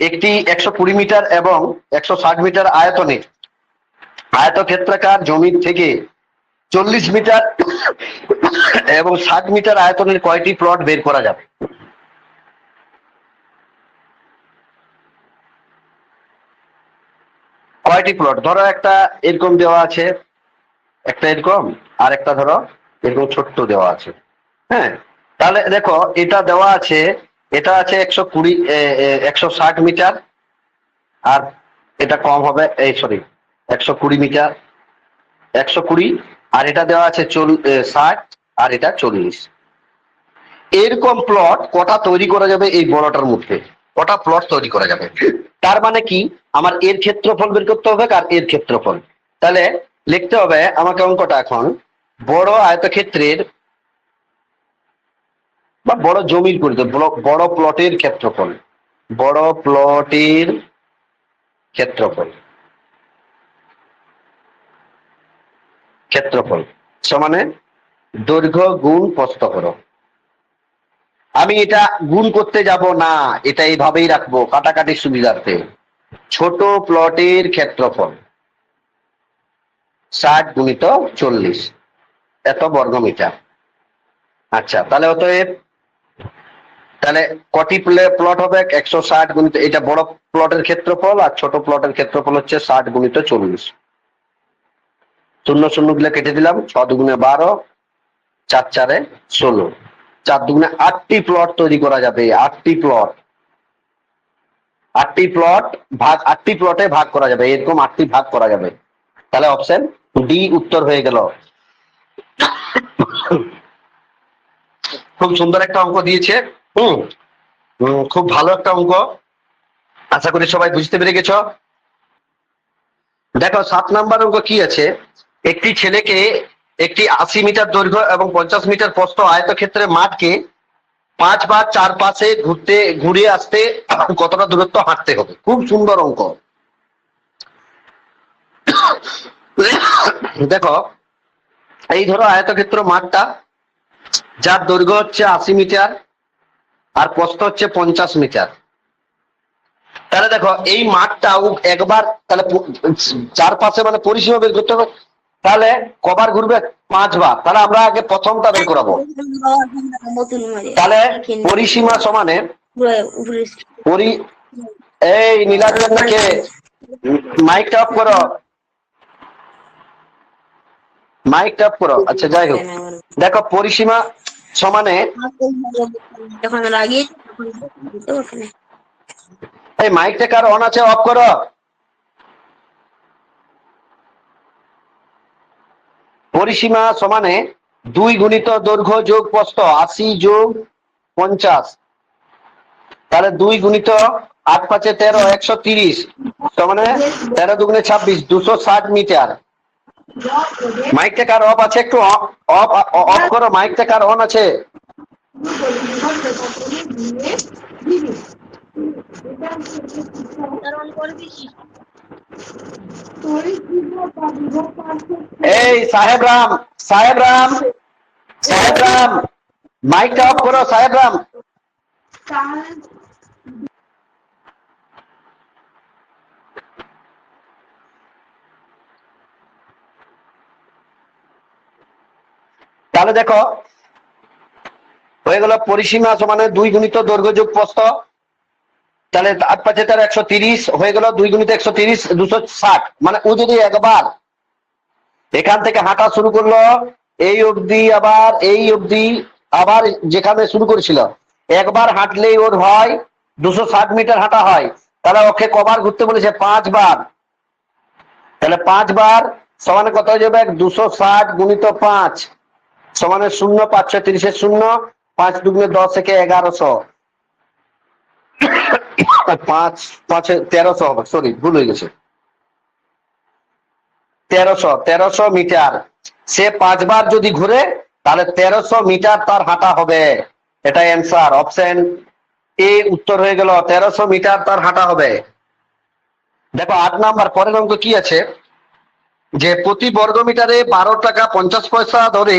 একটি একশো কুড়ি মিটার এবং একশো ষাট মিটার আয়তনের আয়তক্ষেত্রাকার জমি থেকে চল্লিশ মিটার এবং ষাট মিটার আয়তনের কয়টি প্লট বের করা যাবে? কয়টি প্লট? ধরো একটা এরকম দেওয়া আছে, একটা এরকম, আর একটা ধরো এরকম ছোট্ট দেওয়া আছে। হ্যাঁ তাহলে দেখো, এটা দেওয়া আছে এটা আছে একশো কুড়ি একশো ষাট মিটার, আর এটা কম হবে, এই সরি, একশো কুড়ি মিটার, একশো কুড়ি, আর এটা দেওয়া আছে চল ষাট, আর এটা চল্লিশ। এরকম প্লট কটা তৈরি করা যাবে এই বড়টার মধ্যে? কটা প্লট তৈরি করা যাবে? তার মানে কি? আমার এর ক্ষেত্রফল বের করতে হবে, আর এর ক্ষেত্রফল। তাহলে লিখতে হবে, আমাকে অঙ্কটা এখন, বড় আয়তক্ষেত্রের বা বড় জমির পরিধি বড়- প্লটের ক্ষেত্রফল, বড় প্লটের ক্ষেত্রফল ক্ষেত্রফল, সমানে দৈর্ঘ্য গুণ প্রস্থ করো আমি এটা গুণ করতে যাব না, এটা এইভাবেই রাখব, কাটাকাটি সুবিধার্থে। ছোট প্লটের ক্ষেত্রফল, ষাট গুণিত চল্লিশ, এত বর্গমিটার। আচ্ছা তাহলে অতএব তাহলে কটি প্লট হবে? একশো ষাট গুণিত, এটা বড় প্লটের ক্ষেত্রফল আর ছোট প্লটের ক্ষেত্রফল হচ্ছে ষাট গুণিত চল্লিশ। শূন্য শূন্যগুলো কেটে দিলাম, ছ দুগুণে বারো, চার চারে ষোলো। চার দুগুণে আটটি প্লট তৈরি করা যাবে আটটি প্লট আটটি প্লট ভাগ আটটি প্লটে ভাগ করা যাবে, এরকম আটটি ভাগ করা যাবে। তাহলে অপশন ডি উত্তর হয়ে গেল। খুব সুন্দর একটা অঙ্ক দিয়েছে। হুম। খুব ভালো একটা অঙ্ক। আশা করি সবাই বুঝতে পেরে গেছ। দেখো, সাত নাম্বার অঙ্ক কি আছে? একটি ছেলেকে একটি আশি মিটার দৈর্ঘ্য এবং পঞ্চাশ মিটার প্রস্থ আয়তক্ষেত্রে মাঠকে পাঁচবার চার পাশে ঘুরতে, ঘুরে আসতে কতটা দূরত্ব হাঁটতে হবে? খুব সুন্দর অঙ্ক। দেখো, এই ধরো আয়তক্ষেত্র মাঠটা যার দৈর্ঘ্য হচ্ছে আশি মিটার, আর প্রস্থ হচ্ছে পঞ্চাশ মিটার। তাহলে দেখো, এই মাঠটা একবার তাহলে চারপাশে মানে পরিসীমা বের করতে হবে। তাহলে কবার ঘুরবে? পাঁচবার। তাহলে আমরা আগে প্রথমটা বের করাবো। তাহলে পরিসীমা সমানে পরি এই নীলাচন্দ্রকে মাইকটা অফ করো। মাইকটা অফ করো আচ্ছা যাই হোক। দেখো পরিসীমা সমানে যখন লাগিয়ে। এই মাইকটা কার অন আছে? অফ করো। পরিসীমা সমানে দুই গুণিত দৈর্ঘ্য যোগ প্রস্থ আশি যোগ পঞ্চাশ। তাহলে দুই গুণিত আট পাঁচে তেরো একশো তিরিশ। সমানে তেরো দুগুণে ছাব্বিশ দুশো ষাট মিটার। মাইকটা কার অফ আছে, একটু অফ অফ করো মাইকটা কার অন আছে। এই, সাহেব রাম সাহেব রাম সাহেব রাম। মাইকটা অফ করো, সাহেব রাম। তাহলে দেখো, হয়ে গেল পরিসীমা সমানে দুই গুণিত দৈর্ঘ্য যোগ প্রস্থ। তাহলে আট পাঁচে তার একশো তিরিশ, হয়ে গেল দুই গুণিত একশো তিরিশ, দুশো ষাট। মানে ও যদি একবার এখান থেকে হাঁটা শুরু করল, এই অবধি আবার, এই অবধি আবার যেখানে শুরু করেছিল, একবার হাঁটলেই ওর হয়, দুশো ষাট মিটার হাঁটা হয়। তাহলে ওকে কবার ঘুরতে বলেছে? পাঁচবার। তাহলে পাঁচবার সমানে কত হয়ে যাবে? দুশো ষাট গুণিত পাঁচ। সমানে শূন্য পাঁচশো তিরিশের শূন্য, পাঁচ দুগুণে দশ থেকে এগারোশো। পাঁচ, পাঁচে তেরোশো হবে সরি ভুল হয়ে গেছে। তেরোশো তেরোশো মিটার। সে পাঁচবার যদি ঘুরে, তাহলে তেরোশো মিটার তার হাঁটা হবে। এটা অ্যান্সার অপশন এ উত্তর হয়ে গেল, তেরোশো মিটার তার হাঁটা হবে। দেখো, আট নাম্বার, পরের অঙ্ক কি আছে? যে প্রতি বর্গ মিটারে বারো টাকা পঞ্চাশ পয়সা ধরে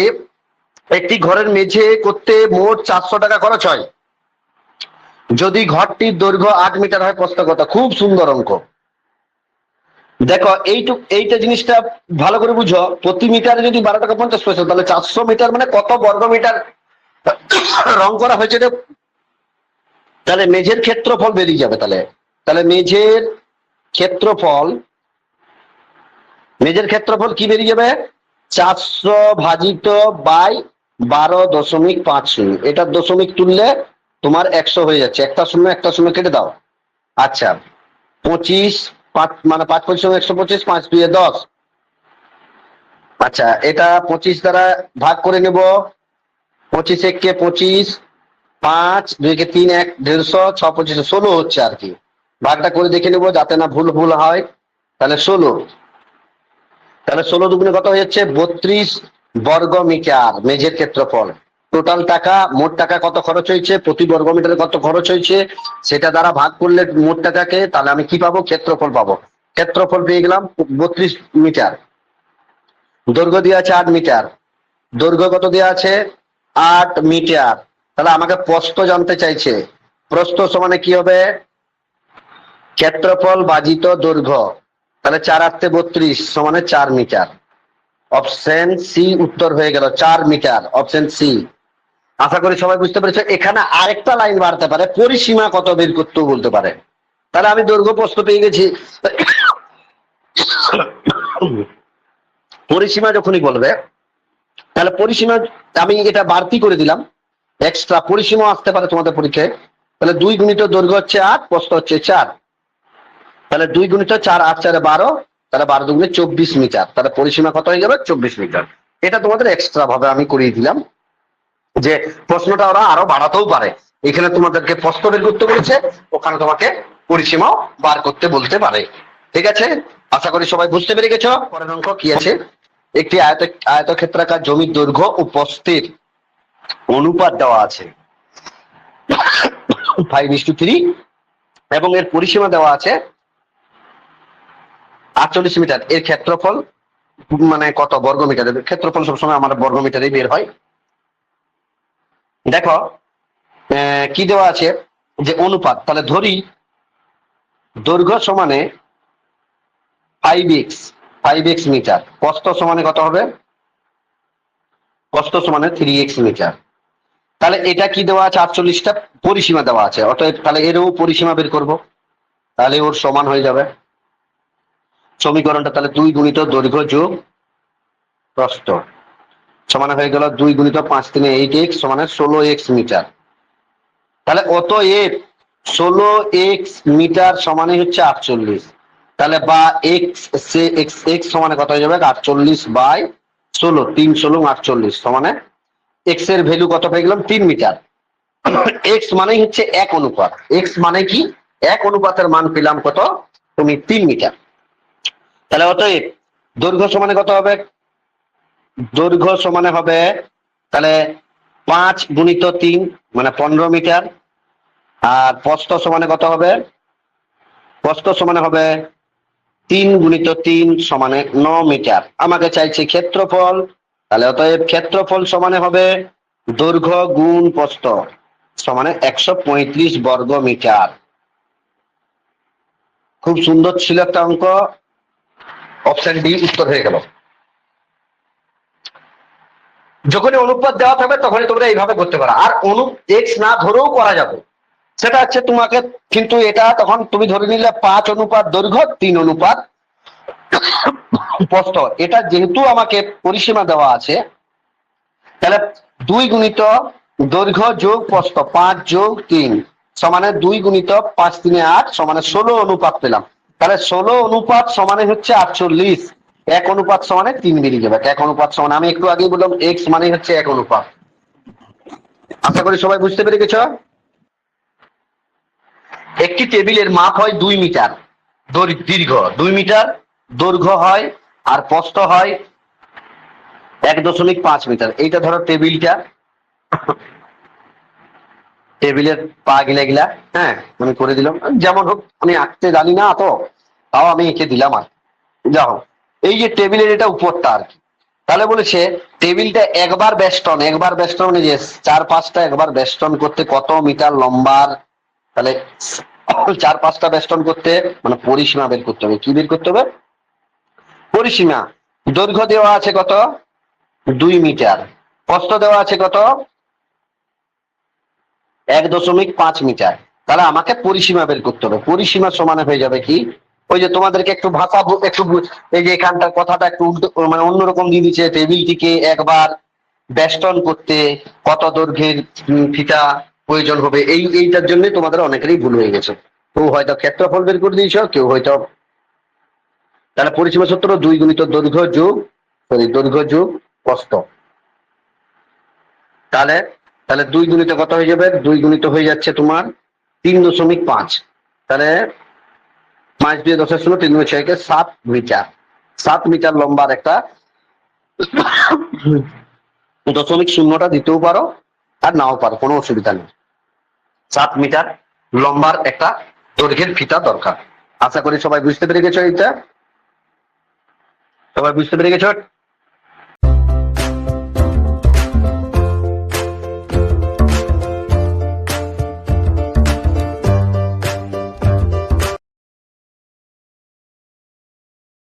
একটি ঘরের মেঝে করতে মোট চারশো টাকা খরচ হয়। যদি ঘরটির দৈর্ঘ্য আট মিটার হয়, প্রস্থ কত? খুব সুন্দর অঙ্ক। দেখো, এইটুক, এইটা জিনিসটা ভালো করে বুঝো। প্রতি মিটারে যদি বারো টাকা পঞ্চাশ পয়সা, তাহলে চারশো মিটার মানে কত বর্গ মিটার রং করা হয়েছে? তাহলে মেঝের ক্ষেত্রফল বেরিয়ে যাবে তাহলে। তাহলে মেঝের ক্ষেত্রফল মেঝের ক্ষেত্রফল কি বেরিয়ে যাবে? চারশো ভাজিত বাই বারো দশমিক পাঁচ শূন্য। এটা দশমিক তুললে তোমার একশো হয়ে যাচ্ছে। একটা শূন্য একটা শূন্য কেটে দাও। আচ্ছা পঁচিশ, পাঁচ মানে পাঁচ পঁচিশ একশো পঁচিশ, পাঁচ দুয়ে দশ। আচ্ছা এটা পঁচিশ দ্বারা ভাগ করে নেব। পঁচিশ এককে পঁচিশ, পাঁচ দুইকে তিন, এক, দেড়শো, ছ পঁচিশে, ষোলো হচ্ছে আর কি। ভাগটা করে দেখে নেব যাতে না ভুল ভুল হয়। তাহলে ষোলো। তাহলে ষোলো দুগুণে কত হয়ে যাচ্ছে? বত্রিশ বর্গ মিটার, মেঝের ক্ষেত্রফল। টোটাল টাকা, মোট টাকা কত খরচ হয়েছে? প্রতি বর্গ মিটারে কত খরচ হয়েছে? সেটা দ্বারা ভাগ করলে মোট টাকাকে, তাহলে আমি কি পাবো? ক্ষেত্রফল পাবো। ক্ষেত্রফল পেয়ে গেলাম বত্রিশ মিটার। দৈর্ঘ্য দেওয়া আছে আট মিটার। দৈর্ঘ্য কত দেওয়া আছে? আট মিটার। তাহলে আমাকে প্রস্থ জানতে চাইছে। প্রস্থ সমানে কি হবে? ক্ষেত্রফল বাজিত দৈর্ঘ্য। তাহলে চার আটতে বত্রিশ সমানে চার মিটার। অপশন সি উত্তর হয়ে গেল চার মিটার। অপশন সি আশা করি সবাই বুঝতে পেরেছে, এখানে আরেকটা লাইন বাড়তে পারে, পরিসীমা কত বের করতেও বলতে পারে। তাহলে আমি দৈর্ঘ্য প্রস্থ পেয়ে গেছি। পরিসীমা যখনই বলবে, তাহলে পরিসীমা আমি এটা বাড়তি করে দিলাম এক্সট্রা পরিসীমা আসতে পারে তোমাদের পরীক্ষায়। তাহলে দুই গুণিত দৈর্ঘ্য হচ্ছে আট, প্রস্থ হচ্ছে চার। তাহলে দুই গুণিত চার, আট, চারে বারো তাহলে বারো দুগুণে চব্বিশ মিটার। তাহলে পরিসীমা কত হয়ে যাবে? চব্বিশ মিটার। এটা তোমাদের এক্সট্রা ভাবে আমি করিয়ে দিলাম যে প্রশ্নটা ওরা আরও বাড়াতেও পারে। এখানে তোমাদেরকে প্রশ্ন বের করতে বলেছে, ওখানে তোমাকে পরিসীমাও বার করতে বলতে পারে। ঠিক আছে? আশা করি সবাই বুঝতে পেরে গেছো। পরের অঙ্ক কি আছে? একটি আয়ত, আয়তক্ষেত্রাকার জমির দৈর্ঘ্য ও প্রস্থের অনুপাত দেওয়া আছে। ফাইভ ইস টু থ্রি এবং এর পরিসীমা দেওয়া আছে আটচল্লিশ মিটার, এর ক্ষেত্রফল মানে কত বর্গ মিটার ক্ষেত্রফল সবসময় আমার বর্গ মিটারেই বের হয়। দেখো কি দেওয়া আছে? যে অনুপাত, তাহলে ধরি দৈর্ঘ্য সমানে five x five x meter. কষ্ট সমানে কত হবে? কষ্ট সমানে থ্রি এক্স মিটার। তাহলে এটা কি দেওয়া আছে? আটচল্লিশটা পরিসীমা দেওয়া আছে। অতএব তাহলে এরও পরিসীমা বের করব। তাহলে ওর সমান হয়ে যাবে। সমীকরণটা তাহলে দুই গুণিত দৈর্ঘ্য যোগ প্রস্থ। সমানে হয়ে গেল দুই গুণিত পাঁচ তিনে এইট এক্স সমানে ষোলো এক্স মিটার। তাহলে অত অতএব ষোলো এক্স মিটার সমানে হচ্ছে আটচল্লিশ। তাহলে বা এক্স সে এক্স এক্স সমানে কত হয়ে যাবে? আটচল্লিশ বাই ষোলো, তিন ষোলো আটচল্লিশ সমানে এক্সের ভ্যালু কত পেয়ে গেলাম? তিন মিটার। এক্স মানেই হচ্ছে এক অনুপাত। এক্স মানে কি? এক অনুপাতের মান পেলাম কত? তুমি তিন মিটার। তাহলে অতএব দৈর্ঘ্য সমানে কত হবে? দৈর্ঘ্য সমানে হবে তাহলে পাঁচ গুণিত তিন মানে পনেরো মিটার। আর প্রস্থ সমানে কত হবে? প্রস্থ সমানে হবে তিন গুণিত তিন সমানে ন মিটার। আমাকে চাইছে ক্ষেত্রফল। তাহলে অতএব ক্ষেত্রফল সমানে হবে দৈর্ঘ্য গুণ প্রস্থ সমানে একশো পঁয়ত্রিশ বর্গ মিটার। খুব সুন্দর ছিল একটা অঙ্ক। অপশন ডি উত্তর হয়ে গেল। যখনই অনুপাত দেওয়া থাকবে, তখনই তোমরা এইভাবে করতে পারো। আর অনু এক্স না ধরেও করা যাবে। সেটা হচ্ছে তোমাকে কিন্তু এটা তখন তুমি ধরে নিলে পাঁচ অনুপাত দৈর্ঘ্য, তিন অনুপাত প্রস্থ। এটা যেহেতু আমাকে পরিসীমা দেওয়া আছে, তাহলে দুই গুণিত দৈর্ঘ্য যোগ প্রস্থ, পাঁচ যোগ তিন, সমানে দুই গুণিত পাঁচ তিনে আট, সমানে ষোলো অনুপাত পেলাম। তাহলে ষোলো অনুপাত সমানে হচ্ছে আটচল্লিশ। এক অনুপাত সমানে তিন যাবে। এক অনুপাত সমানে, আমি একটু আগেই বললাম এক্স মানে হচ্ছে এক অনুপাত। আশা করি সবাই বুঝতে পেরে গেছ? একটি টেবিলের মাপ হয় দুই মিটার দৈর- দীর্ঘ। দুই মিটার, দৈর্ঘ্য হয় আর প্রস্থ হয় এক দশমিক পাঁচ মিটার। এইটা ধরো টেবিলটা। টেবিলের পা গিলা গিলা হ্যাঁ আমি করে দিলাম। যেমন হোক, আমি আঁকতে জানি না তো, তাও আমি এঁকে দিলাম আর যা হোক, এই যে টেবিলের এটা উপরটা আর কি। তাহলে বলেছে, টেবিলটা একবার বেষ্টন একবার বেষ্টন মানে যে চার পাঁচটা একবার বেষ্টন করতে কত মিটার লম্বার, তাহলে চার পাঁচটা বেষ্টন করতে মানে পরিসীমা বের করতে হবে। কি বের করতে হবে? পরিসীমা। দৈর্ঘ্য দেওয়া আছে কত? দুই মিটার। প্রস্থ দেওয়া আছে কত? এক দশমিক পাঁচ মিটার। তাহলে আমাকে পরিসীমা বের করতে হবে। পরিসীমা সমানে হয়ে যাবে কি? ওই যে তোমাদেরকে একটু ভাষা একটু এই যে এখানটার কথাটা একটু উল্টো মানে অন্যরকম দিয়ে দিচ্ছে। টেবিলটিকে একবার বেষ্টন করতে কত দৈর্ঘ্যের ফিতা প্রয়োজন হবে। এই, এইটার জন্য তোমাদের অনেকেরই ভুল হয়ে গেছে। কেউ হয়তো ক্ষেত্রফল বের করে দিয়েছ, কেউ হয়তো তাহলে পরিসীমা সূত্র দুই গুণিত দৈর্ঘ্য যোগ সরি দৈর্ঘ্য যোগ কষ্ট। তাহলে তাহলে দুই গুণিত কত হয়ে যাবে? দুই গুণিত হয়ে যাচ্ছে তোমার তিন দশমিক পাঁচ। তাহলে পাঁচ দুই দশের শূন্য, তিন দুই ছয়কে সাত মিটার। সাত মিটার লম্বার একটা দশমিক শূন্যটা দিতেও পারো আর নাও পারো, কোনো অসুবিধা নেই। সাত মিটার লম্বার একটা দৈর্ঘ্যের ফিতা দরকার। আশা করি সবাই বুঝতে পেরে গেছো এইটা? সবাই বুঝতে পেরে গেছো?